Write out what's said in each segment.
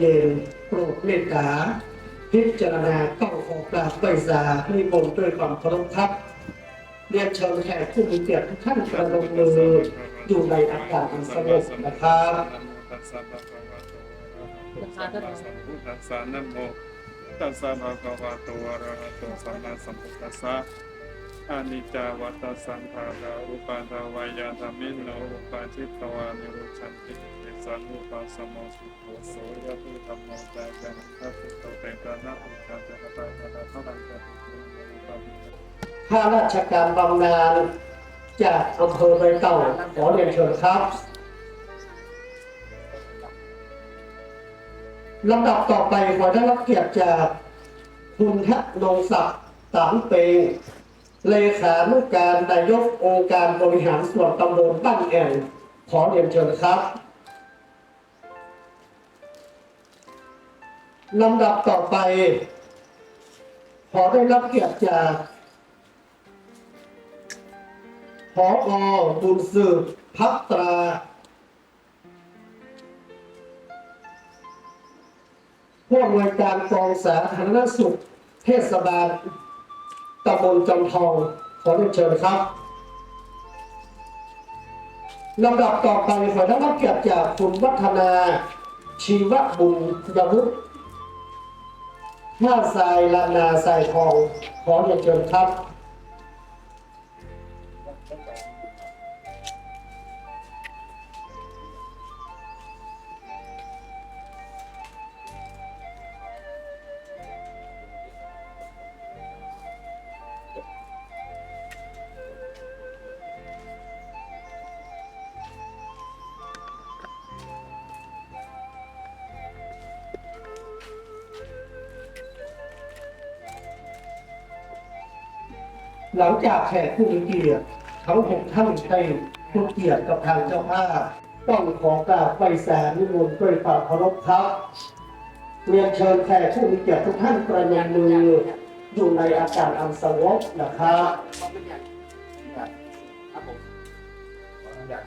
เย็นโปรดเมตตาพิจารณาต้องขอกราบไปสาธิมนต์ด้วยความเคารพครับเรียนเชิญแขกผู้มีเกียรติทุกท่านประนมมืออยู่ในอากาศอันสงบนะครับตัสสะภะคะวะโตอะระหะโตสัมมาสัมพุทธัสสะนะโมตัสสะภะคะวะโตอะระหะโตสัมมาสัมพุทธัสสะอานิจจาวัตสังขาราอุปาทวายาธรรมิโนอุปาจิตตวานิรุชันติ สันอุปาสโมสุโขโสยะตุธัมโมจาจันทัสสุโตเตตานะอุชาจตตาตาทะลังกะตุโยอุปาปิโนข้าราชการบำนาญจากอำเภอใบเต่าขอเรียนเชิญครับลำดับต่อไปขอได้รับเกียรติจากคุณทะนงศักดิ์สามเปงเลขานุการนายกองค์การบริหารส่วนตำบลบ้านแอ่งขอเรียนเชิญครับ ลำดับต่อไป ขอได้รับเกียรติจากพออบุญสืบพัตรา ผู้อำนวยการกองสาธารณสุข เทศบาลตำบลจอมทอง ขอเรียนเชิญครับลำดับต่อไปขอได้รับเกียรติจากคุณวัฒนาชีวบุญยวุฒิ ท่าทรายลานาทรายทองขอเรียนเชิญครับ หลังจากแขกผู้มีเกียรติทั้งหกท่านได้ผู้เกียรติกับทางเจ้าภาพต้องขอกราบไปแสนนิมนต์ด้วยความเคารพครับเรียนเชิญแขกผู้มีเกียรติทุกท่านประนมมืออยู่ในอาการอันสงบนะครับ ครับผมอยาก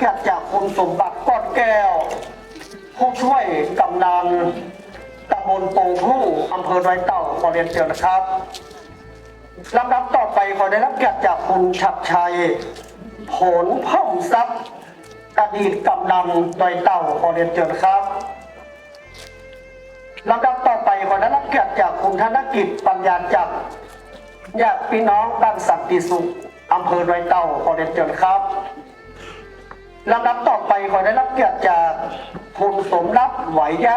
ขอได้รับเกียรติจากคุณสมบัติก้อนแก้ว ผู้ช่วยกำนันตำบลโป่งผู้อำเภอไรเต่าขอเรียนเชิญนะครับลำดับต่อไปขอได้รับเกียรติจากคุณฉัดชัย ผลพิ่มทรัพย์อดีตกำนันดอยเต่าขอเรียนเชิญครับลำดับต่อไปขอได้รับเกียรติจากคุณธนกิจปัญญาจักรญาติพี่น้องบ้านสันติสุขอำเภอดอยเต่าขอเรียนเชิญครับ ลำดับต่อไปขอได้รับเกียรติจากคุณสมรับไหวยะ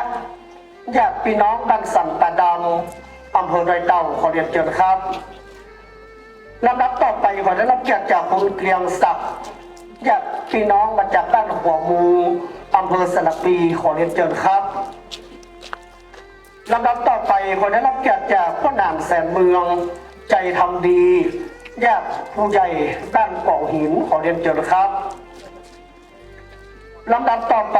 ญาติพี่น้องบ้านสันตะดำอำเภอดอยเต่าขอเรียนเชิญครับลำดับต่อไปขอได้รับเกียรติจากคุณเกรียงศักดิ์ญาติพี่น้องมาจากบ้านหัวมูอำเภอสระปีขอเรียนเชิญครับลำดับต่อไปขอได้รับเกียรติจากพ่อนางแสนเมือง ใจทำดีญาติผู้ใหญ่ด้านเกาะหินขอเรียนเชิญครับ ลำดับต่อไป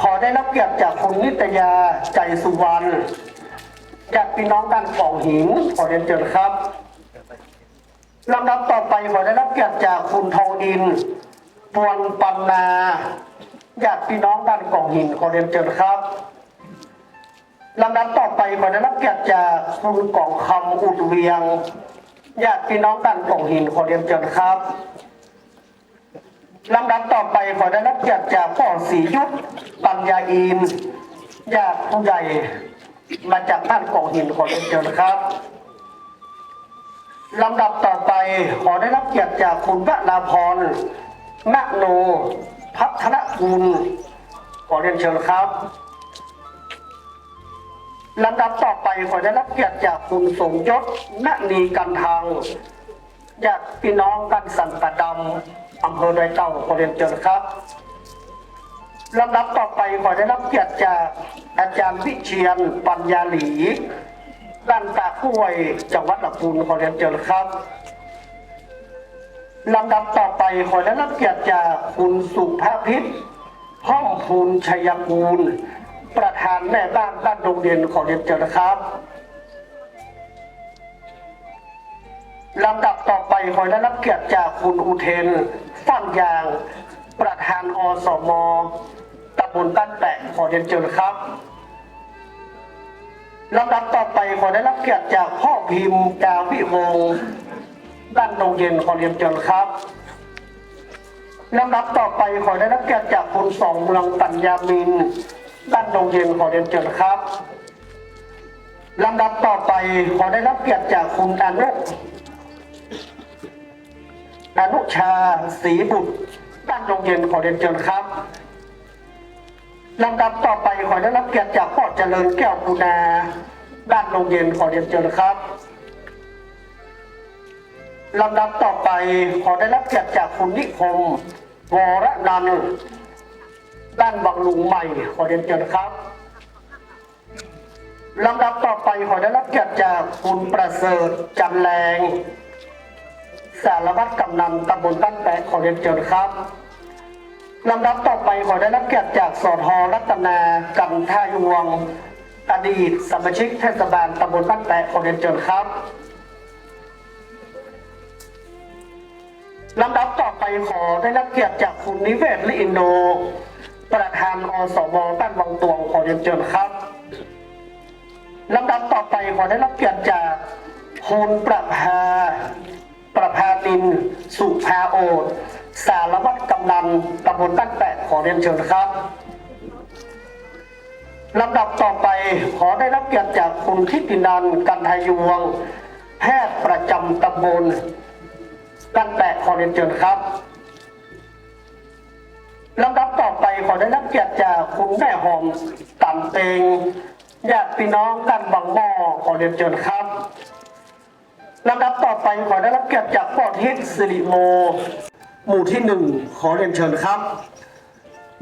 ขอได้รับเกียรติจากคุณนิตยาใจสุวรรณจากพี่น้องด้านเกาะหินขอเรียนเชิญครับลำดับต่อไปขอได้รับเกียรติจากคุณทองดินปวนปันนาญาติพี่น้องด้านกาะหินขอเรียนเชิญครับลำดับต่อไปขอได้รับเกียรติจากคุณกล่องคำอุดเวียงญาติพี่น้องด้านกาะหินขอเรียนเชิญครับ ลำดับต่อไปขอได้รับเกียรติจากพ่อศรียุทธปัญญาอินญาติผู้ใหญ่มาจากบ้านกองหินขอเรียนเชิญครับลำดับต่อไปขอได้รับเกียรติจากคุณวราพรมะโน พัฒนคุณขอเรียนเชิญครับลำดับต่อไปขอได้รับเกียรติจากคุณสมยศณนีกันทางญาติพี่น้องกันสันตะดำ อำเภอดอยเต่าขอเรียนเชิญครับลำดับต่อไปขอได้รับเกียรติจากอาจารย์วิเชียนปัญญาหลีด้านตากล้วยจังหวัดลำพูนขอเรียนเชิญครับลำดับต่อไปขอได้รับเกียรติจากคุณสุภาพิษห้องพูนชัยกูล ประธานแม่บ้านบ้านโรงเรียนขอเรียนเชิญครับลำดับต่อไปขอได้รับเกียรติจากคุณอุเทน ฟั่นยาง ประธานอสมตำบลบ้านแปะขอเรียนเชิญครับลำดับต่อไปขอได้รับเกียรติจากพ่อพิมพ์ดาวิวงด้านโรงเรียนขอเรียนเชิญครับลำดับต่อไปขอได้รับเกียรติจากคุณสองเมืองปัญญามินด้านโรงเรียนขอเรียนเชิญครับลำดับต่อไปขอได้รับเกียรติจากคุณอนุ อนุชาศรีบุตรด้านโรงเรียนขอเรียนเชิญครับลำดับต่อไปขอได้รับเกียรติจากพ่อเจริญแก้วกุณาด้านโรงเรียนขอเรียนเชิญครับลำดับต่อไปขอได้รับเกียรติจากคุณนิคมวรนันด้านบางลุงใหม่ขอเรียนเชิญครับลำดับต่อไปขอได้รับเกียรติจากคุณประเสริฐจันแรง สารวัตรกำนันตำบลบ้านแปะขอเรียนเชิญครับลำดับต่อไปขอได้รับเกียรติจากสอทอรัตนากันท่ายวงอดีตสมาชิกเทศบาลตำบลบ้านแปะขอเรียนเชิญครับลำดับต่อไปขอได้รับเกียรติจากคุณนิเวศลิอินโด ประธานอสมบ้านวังตวงขอเรียนเชิญครับลำดับต่อไปขอได้รับเกียรติจากคุณประภา ประภาติน สุภาโอ สารวัตรกำนันตำบลบ้านแปะขอเรียนเชิญครับลำดับต่อไปขอได้รับเกียรติจากคุณทิตินันกันทายวง แพทย์ประจำตำบลบ้านแปะขอเรียนเชิญครับลำดับต่อไปขอได้รับเกียรติจากคุณแม่หอมต่ำเตงญาติพี่น้องกันบางหม้อขอเรียนเชิญครับ ลำดับต่อไปขอได้รับเกียรติจากปอทิศสิริโมหมู่ที่หนึ่งขอเรียนเชิญครับ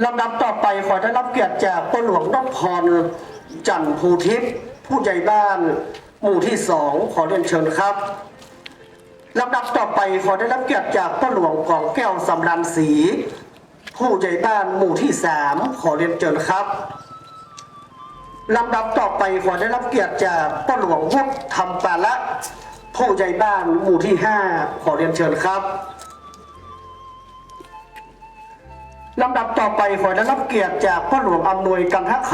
ลำดับต่อไปขอได้รับเกียรติจากป้าหลวงนพพรจันทร์ภูทิพย์ผู้ใหญ่บ้าน หมู่ที่สองขอเรียนเชิญครับลำดับต่อไปขอได้รับเกียรติจากป้าหลวงกองแก้วสำรันศรีผู้ใหญ่บ้านหมู่ที่สามขอเรียนเชิญครับลำดับต่อไปขอได้รับเกียรติจากป้าหลวงวุฒิธรรมปาละ ผู้ใหญ่บ้านหมู่ที่ห้าขอเรียนเชิญครับลำดับต่อไปขอได้รับเกียรติจากพ่อหลวงอำนวยกันทค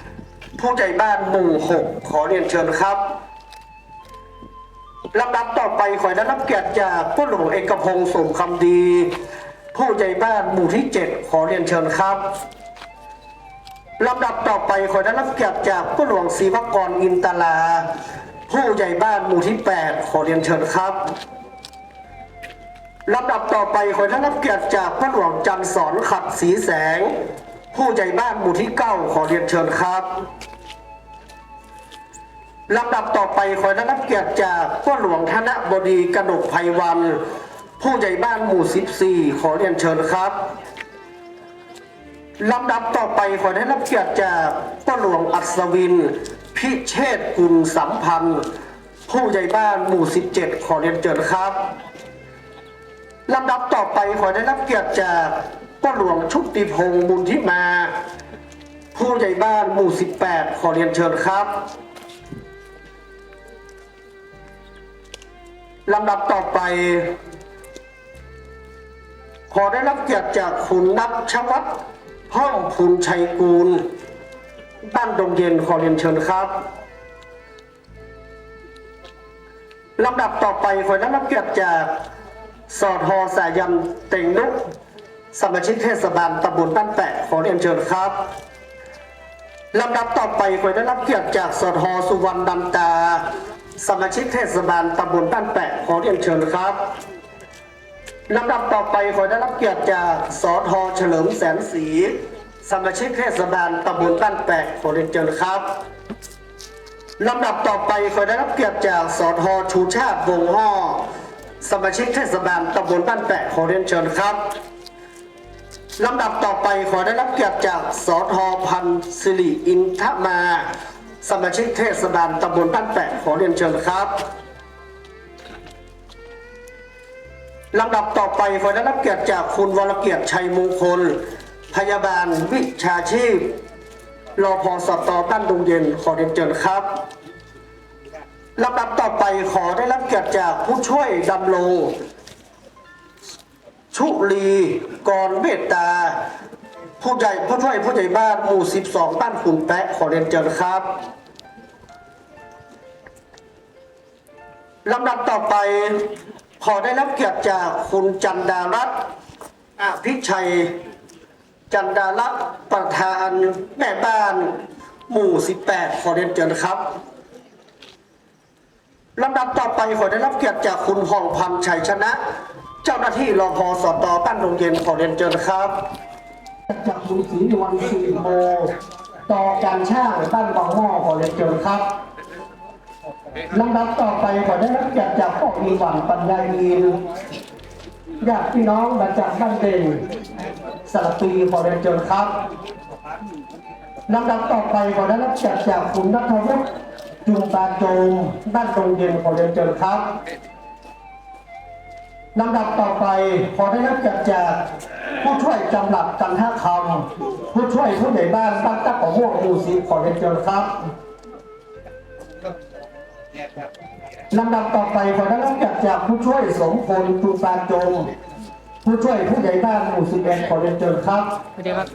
ำผู้ใหญ่บ้านหมู่หกขอเรียนเชิญครับลำดับต่อไปขอได้รับเกียรติจากพ่อหลวงเอกพงศ์สมคำดี ผู้ใหญ่บ้านหมู่ที่เจ็ดขอเรียนเชิญครับลำดับต่อไปขอได้รับเกียรติจากผู้หลวงศรีวกรอินตลา ผู้ใหญ่บ้านหมู่ที่ 8 ขอเรียนเชิญครับลำดับต่อไปขอได้รับเกียรติจากผู้หลวงจันทร์สอนขัดสีแสง ผู้ใหญ่บ้านหมู่ที่ 9 ขอเรียนเชิญครับลำดับต่อไปขอได้รับเกียรติจากพ่อหลวงธนบดีกนกไพวัน ผู้ใหญ่บ้านหมู่ 14 ขอเรียนเชิญครับลำดับต่อไปขอได้รับเกียรติจากพ่อหลวงอัศวิน พิเชษกุลสัมพันธ์ ผู้ใหญ่บ้านหมู่ 17 ขอเรียนเชิญครับลำดับต่อไปขอได้รับเกียรติจากพ่อหลวงชุติพงศ์บุญทิมา ผู้ใหญ่บ้านหมู่ 18 ขอเรียนเชิญครับลำดับต่อไป ขอได้รับเกียรติจากคุณนับชวัตห้องภูนชัยกูล บ้านดงเย็นขอเรียนเชิญครับลำดับต่อไปขอได้รับเกียรติจากสอทอสายันเต็งนุกสมาชิกเทศบาลตำบลบ้านแปะขอเรียนเชิญครับลำดับต่อไปขอได้รับเกียรติจากสอทอสุวรรณดำตา สมาชิกเทศบาลตำบลบ้านแปะขอเรียนเชิญครับลำดับต่อไปขอได้รับเกียรติจากสอทอเฉลิมแสนศรี สมาชิกเทศบาลตำบลบ้านแปะขอเรียนเชิญครับลำดับต่อไปขอได้รับเกียรติจากสอทอชูชาติวงห่อสมาชิกเทศบาลตำบลบ้านแปะขอเรียนเชิญครับลำดับต่อไปขอได้รับเกียรติจากสอทอพันสิริอินทมา สมาชิกเทศบาลตำบลบ้านแปะขอเรียนเชิญครับลำดับต่อไปขอได้รับเกียรติจากคุณวรเกียรติชัยมงคล พยาบาลวิชาชีพรอพอสตบ้านดงเย็นขอเรียนเชิญครับลำดับต่อไปขอได้รับเกียรติจากผู้ช่วยดำรงชุลีกรเมตตา ผู้ใหญ่ผู้ช่วยผู้ใหญ่บ้านหมู่ 12 บ้านขุนแปะขอเรียนเชิญครับลำดับต่อไปขอได้รับเกียรติจากคุณจันดารัตน์อภิชัย จันดารัตน์ประธานแม่บ้าน หมู่ 18 ขอเรียนเชิญครับลำดับต่อไปขอได้รับเกียรติจากคุณห่องพันชัยชนะ เจ้าหน้าที่รอพอสตบ้านดงเย็นขอเรียนเชิญครับ จากคุณศรีนวลสีโมต่อการช่างบ้านบางหม้อขอเรียนเชิญครับลำดับต่อไปขอได้รับเกียรติจากพ่อมีหวังปัญญาอินญาติพี่น้องมาจากบ้านเด่น สระปีขอเรียนเชิญครับลำดับต่อไปขอได้รับเกียรติจากคุณนัทวุฒิจุงตาโจมบ้านตรงเย็นขอเรียนเชิญครับลำดับต่อไปขอได้รับเกียรติจากผู้ช่วยจำหลักกันท่าคำผู้ช่วยผู้ใหญ่บ้านบ้านตะกะม่วงหมู่สีขอเรียนเชิญครับลำดับต่อไปขอได้รับจากจากผู้ช่วยสมพลจุปาจง ผู้ช่วยผู้ใหญ่บ้านหมู่สิบเอ็ดขอเรียนเชิญครับสวัสดีครับ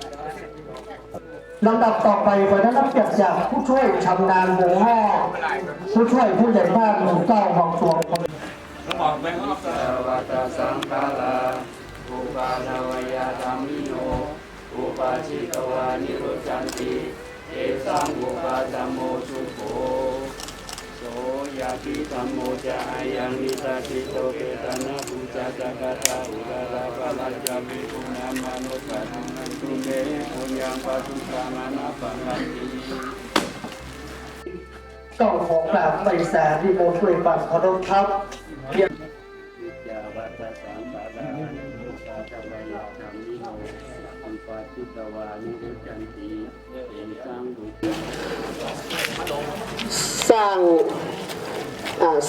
ลำดับต่อไปขอได้รับจากจากผู้ช่วยชำนาญวงห้อผู้ช่วยผู้ใหญ่บ้านหมู่เก้าของตัวขอวัตสังฆาลาอุปาทวยาธรรมิโนอุปาชิตวานิโรจันติเอสังอุปาจโมสุโขโสยา ติธรมโมจะอายังนิตาติโตเกตนะภูจาจักตาอุกาลาภลัจามิปุณามนุสานันตุเมปุญญาปัตุสามานาปังันติต้องขอกราบไปสาที่โมช่วยปัดขอรบครับ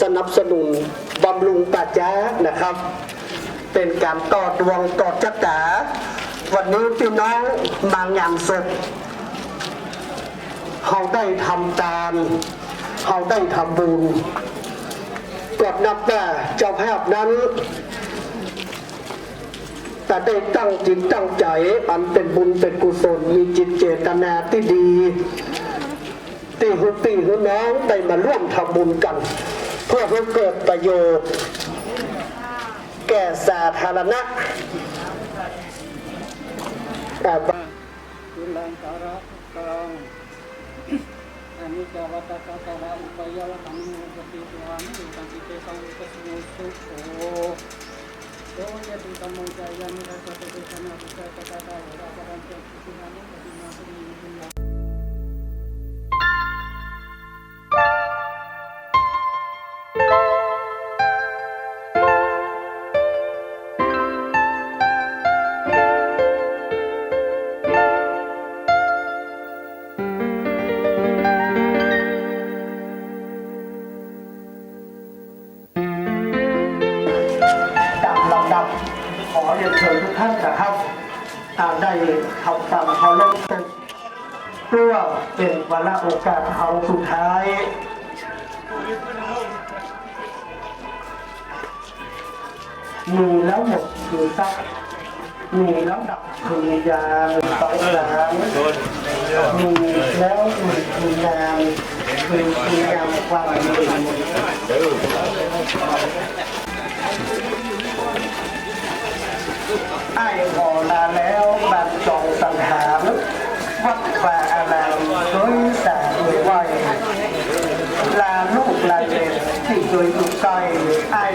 สนับสนุนบำรุงป่าจ้านะครับ เป็นการต่อดวงต่อจักราวันนี้พี่น้องมางานศพเขาได้ทำตามเขาได้ทำบุญกดนับว่าเจ้าภาพนั้นแต่ได้ตั้งจิตตั้งใจอันเป็นบุญเป็นกุศลมีจิตเจตนาที่ดีตีหุปีหุน้องได้มาร่วมทำบุญกัน เพื่อให้เกิดประโยชน์ แก่สาธารณะแต่จุณลังการะกังอันิจจวัตตะตะระอุปยาวตังมุปติตวานิตังติเตสังอุปสมุสุโขโสยติตัมโมจายานิรัสสะเตชนะปุจจตตะตะวะปะรันเตสุนานุปติมาสุนิพุญญา เป็นวาระโอกาสเขาสุดท้าย มีแล้วหมดคือทรัพย์มีแล้วดับคือยางสองหลังมีแล้วหนึ่งคืองานคือคืองานความดีไอ้พอลาแล้วบัดจองสังหารวัดป่าอารามโดยสาด้วยไว้ ลาลูกลาเลนที่เคยถูกใจไอ้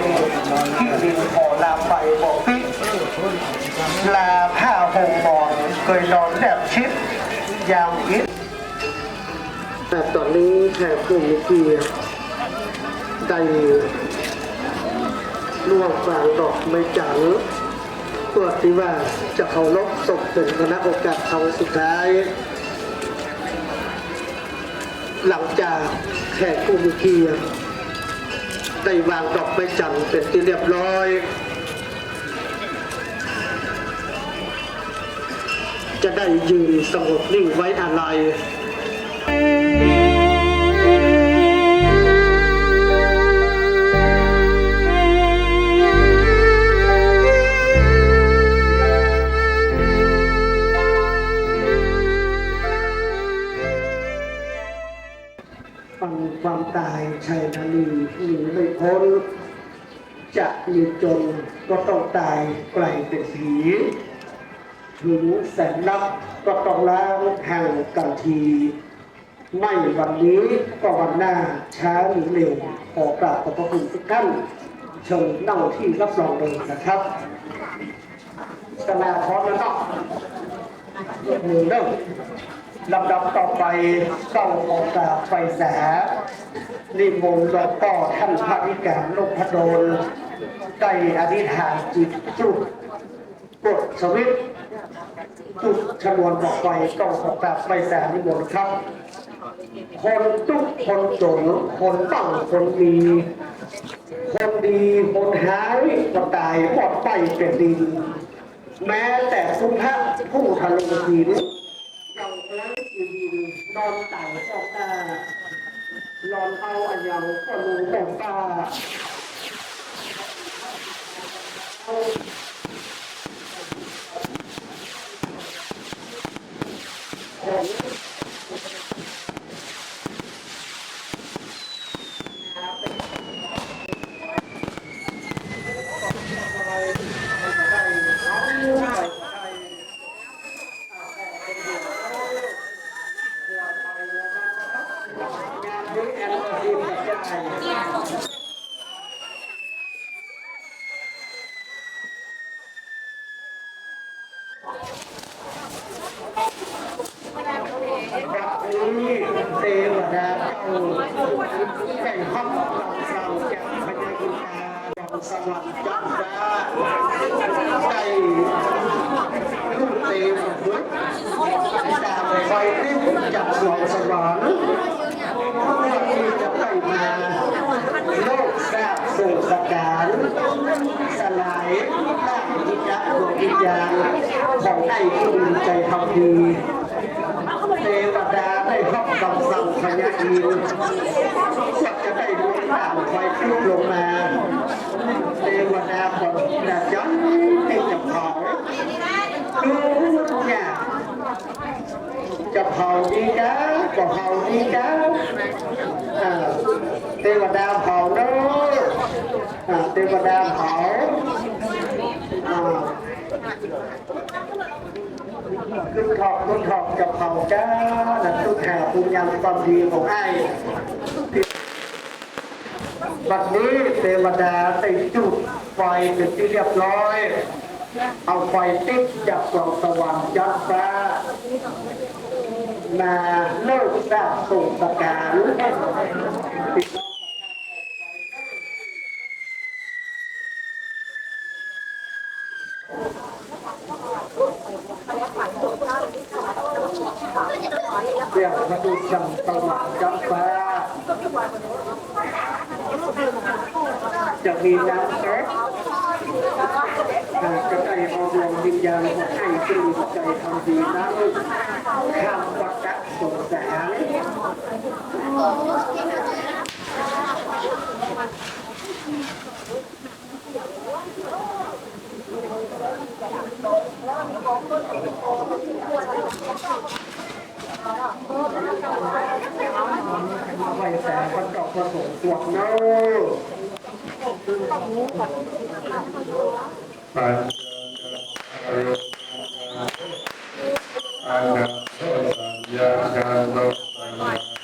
ที่ดินขอลาไปบอกพี่ลาผ้าห่มหมอน เคยนอนแนบชิด ยาวอิดแต่ตอนนี้แขกกลุ่มเกียร์ได้ล่วงฝางดอกไม้จันทร์เพื่อวที่ว่าจะเคารพศพเป็นคณะโอกาสครั้งสุดท้าย หลังจากแขกผู้มีเกียรติได้วางดอกไม้จันทร์เป็นที่เรียบร้อย จะได้ยืนสงบนิ่งไว้อาลัยฟังความตายชัยนาลีหนีไม่พ้น จะมีจนก็ต้องตายไกลเป็น ถึงแสนนับก็ต้องล้างห่างกันที ไม่วันนี้ก็วันหน้าช้าหรือเร็วขอกราบขอบพระคุณทุกท่านเชิญนั่งที่รับรองเลยนะครับสนาพร้อมแล้วเนาะยกมือเริ่มลำดับต่อไปต้องขอกราบไฟแสนิมนต์หลวงพ่อท่านพระวิการนพดลได้อธิษฐานจิตจุดกดสวิตช์ จุดชนวนบอกไฟต้องขอกราบไฟแสนิมนต์ครับ คนทุกคนจนคนตั้งคนมีคนดีคนหายคนตายหมดไปเป็นดินแม้แต่คุณพผู้ทะลุหินยังไร้ที่ดินนอนต่ฟอกตานอนเอาอันยังก็รู้บอกตานี้ เทวดาเจ้าแห่งห้องเราสาจากพญาอินทราสวรรค์จันทราได้ลูกเทวดาดาไฟติ้งจากสวงสวรรค์เพื่อที่จะไปมาโลกทราสู่สการสลายตั้งวิญญาดวงวิญญาณของไอ้ที่มีใจทำดีเทวดา ได้รับคำสั่งพญาอินทร์ว่าจะได้ดวงดาไฟขึ้นลงมาเทวดาบอกจะย้อนให้จะเผาดูเนี่ยจะเผาดีนะก็เผาดีนะอ่าเทวดาเผาเนอะเทวดาเผา ขึ้นขอบขึ้นขอบกับเขาจ้าและทุกแถวคุณยามความดีของไอ้บัดนี้เทวดาได้จุดไฟเป็นที่เรียบร้อย เอาไฟติดจากกล่องสว่างยัดฟ้ามาเลิกสร้างส่งสการ เรียกพระดุจังสว่างยัดฟ้าจะมีน้ำแก๊สจะได้เอาดวงวิญญาณของไอ้ที่มีใจทำดีนั้นข้ามวัฏสงสารมาไหวแสงคนดอกระสงสวดเนาปัญญาสัญญาการโลสัญญา